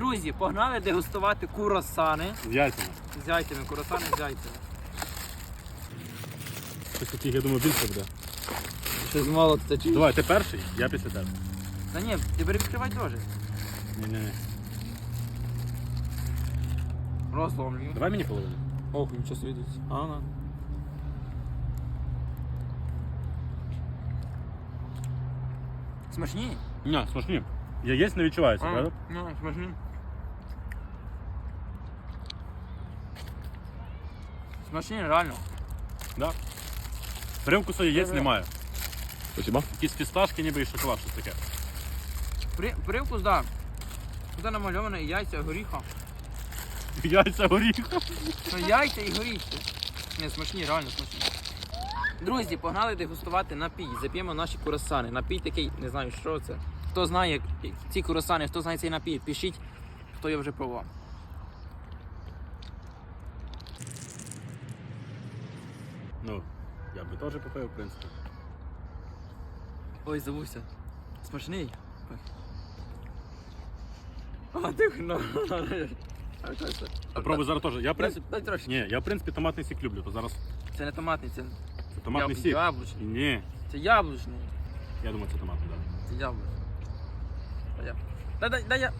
Друзі, погнали дегустувати курасани. З яйцями. З яйцями, курасани з яйцями. Щось таких, я думаю, більше буде. Щось мало це? Давай, ти перший, я після тебе. Та ні, ти бери відкривай теж. Ні-ні-ні. Розломлюю. Давай мені половину. Ох, він щось світить. А, на. Смачні? Ні, смачні. Яєць не відчувається, правда? Ну, смачні. Смачні, реально. Да. Привкусу яєць Ага. немає. Спасибо. Якісь фісташки ніби і шоколад, щось таке. При, привкус, да. Тут намальоване яйця, горіха. Яйця горіха. Ну, яйця і горіхи. Не, смачні, реально смачні. Друзі, погнали дегустувати напій. Зап'ємо наші курасани. Напій такий, не знаю, що це. Хто знає ці курасани, хто знає цей напій, пишіть, хто його вже пробував. Ну, я би теж попив, в принципі. Ой, забувся. Смачний. А, ти ну. Попробуй зараз теж. Я, в принципі... Дай трошки. Ні, я, в принципі, томатний сік люблю, то зараз Це не томатний, це, це томатний сік. яблучний. Ні, Це яблучний. я думаю, це томатний, так. Це яблучний. Дай, дай, дай я.